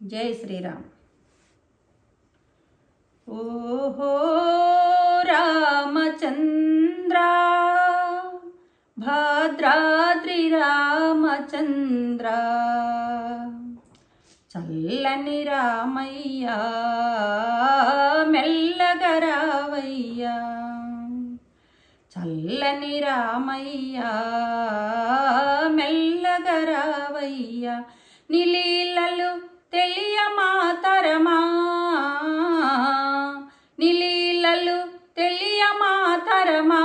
జై శ్రీరామ్. ఓహో రామచంద్ర భద్రాద్రి రామచంద్ర చల్లని రామయ్య మెల్లగరావయ్యా చల్లని రామయ్య మెల్లగరావయ్య నిలీలలు తెలియ మాతరమా నిలీలలు తెలియ తెలియమాతరమా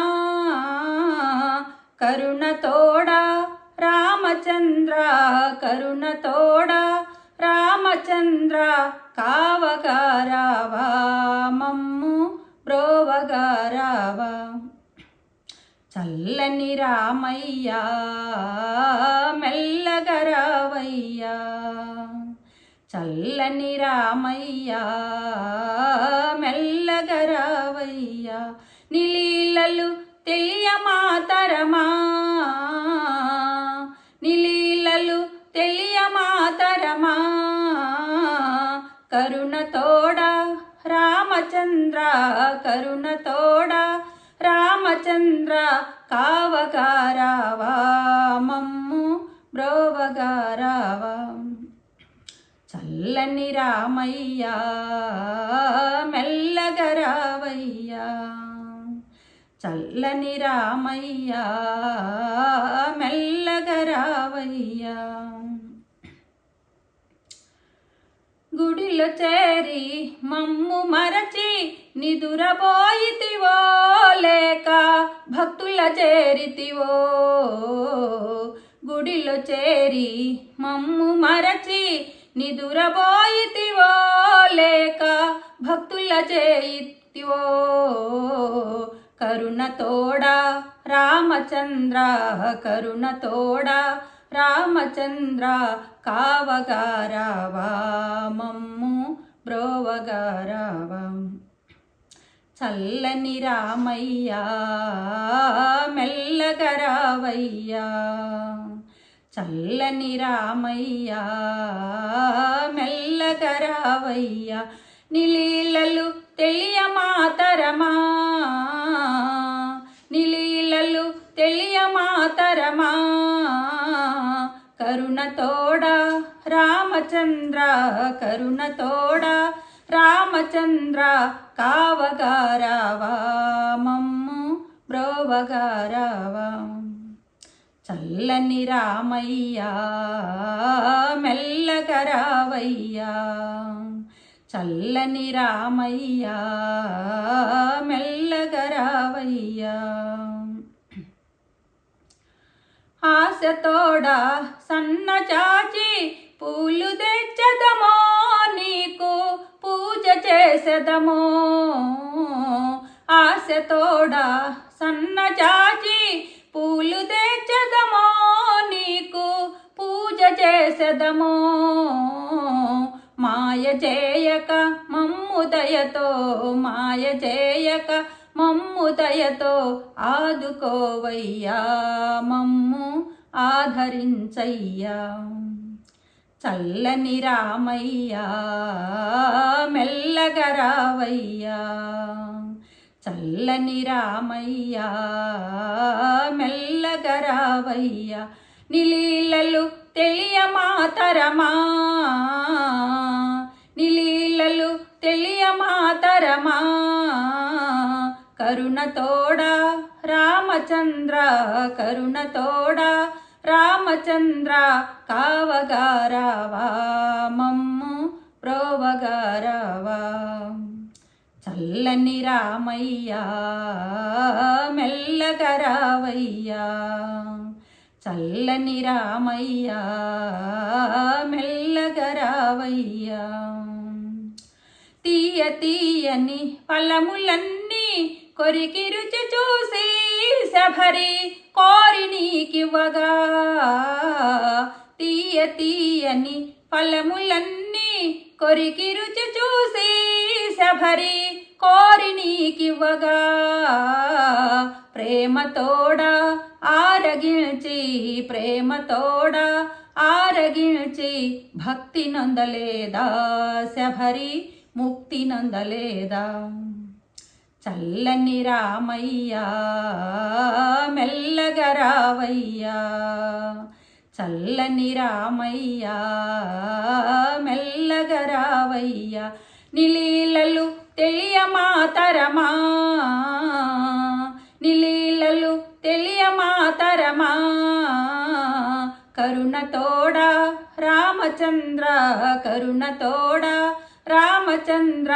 కరుణతోడా రామచంద్ర కరుణతోడా రామచంద్ర కావగారావా? మమ్ము బ్రోవగారావా? చల్లని రామయ్యా చల్లని రామయ్యా మెల్లగరావయ్యా నిలీలలు తెలియమాతరమా? నిలీలలు తెలియమాతరమా? కరుణతోడా రామచంద్ర కరుణతోడా రామచంద్ర కావగారావా మమ్ము బ్రోవగారావా చల్లని రామయ్యా మెల్లగరావయ్యా చల్లని రామయ్యా మెల్లగరావయ్యా గుడిలో చేరి మమ్ము మరచి నిదురబోయితివో లేక భక్తుల చేరితివో. గుడిలో చేరి మమ్ము మరచి నిదురబోయితివో లేక భక్తుల చేయితివో. కరుణతోడా రామచంద్ర కరుణతోడా రామచంద్ర కావగారావా బ్రోవగారావం. చల్లని రామయ్యా మెల్లగరావయ్యా చల్లని రామయ్యా మెల్లగరావయ్యా నిలీలలు తెలియమాతరమా నిలీలలు తెలియమాతరమా కరుణతోడ రామచంద్ర కరుణతోడ రామచంద్ర కావగారావా మమ్ము బ్రోవగారావా చల్లని రామయ్యా మెల్లగరావయ్యా చల్లని రామయ్యా మెల్లగరావయ్యా ఆశతోడా సన్న చాచి పూలు తెచ్చదమో నీకు పూజ చేసదమో. ఆశతోడా దయతో మాయ చేయక మమ్ము దయతో ఆదుకోవయ్యా మమ్ము ఆధరించయ్యా చల్లని రామయ్యా మెల్లగరావయ్యా చల్లని రామయ్యా మెల్లగరావయ్యా నిలీలలు తెలియమాతరమా? నిలీలలు తెలియమాతరమా? కరుణతోడా రామచంద్ర కరుణతోడా రామచంద్ర కావగారావా? మమ్ము ప్రోవగారావా? చల్లని రామయ్యా మెల్లగరావయ్యా చల్లని రామయ్యా మెల్లగరావయ్యా తీయ తీయని ఫలములన్నీ కొరికి రుచి చూసి శబరి కోరి నీకివ్వగా. తీయ తీయని ఫలములన్నీ కొరికి రుచి చూసి శబరి కోరి నీకివ్వగా. ప్రేమతోడా ఆరగిల్చి ప్రేమతోడా ఆరగిల్చి భక్తి నొందలేదా శబరి? ముక్తి నందలేదా? చల్లని రామయ్యా మెల్లగా రావయ్యా. చల్లని రామయ్యా మెల్లగా రావయ్యా. నిలీలలు తెలియమాతరమా? నిలీలలు తెలియమాతరమా? కరుణతోడా రామచంద్ర కరుణతోడా రామచంద్ర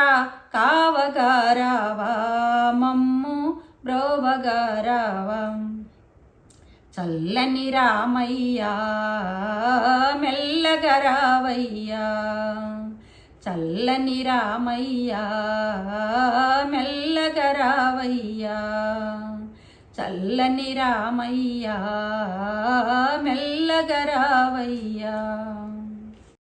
కావగారావా మమ్ము బ్రోవగారావా. చల్లని రామయ్యా మెల్లగరావయ్యా చల్లని రామయ్యా మెల్లగరావయ్యా చల్లని రామయ్యా మెల్లగరావయ్యా